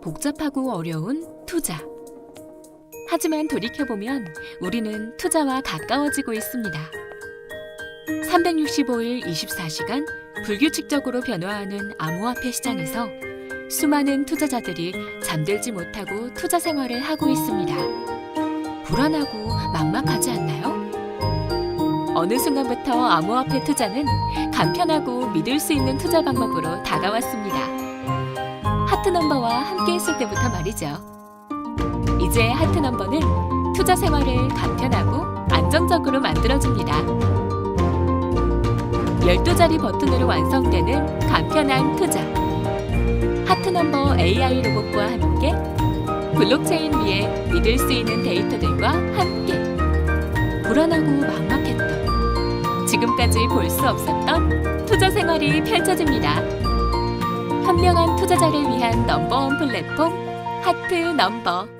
복잡하고 어려운 투자. 하지만 돌이켜보면 우리는 투자와 가까워지고 있습니다. 365일 24시간 불규칙적으로 변화하는 암호화폐 시장에서 수많은 투자자들이 잠들지 못하고 투자 생활을 하고 있습니다. 불안하고 막막하지 않나요? 어느 순간부터 암호화폐 투자는 간편하고 믿을 수 있는 투자 방법으로 다가왔습니다. 넘버와 함께 했을 때부터 말이죠. 이제 하트 넘버는 투자 생활을 간편하고 안정적으로 만들어줍니다. 12자리 버튼으로 완성되는 간편한 투자. 하트 넘버 AI 로봇과 함께 블록체인 위에 믿을 수 있는 데이터들과 함께 불안하고 막막했던 지금까지 볼 수 없었던 투자 생활이 펼쳐집니다. 현명한 투자자를 위한 넘버원 플랫폼 하트 넘버.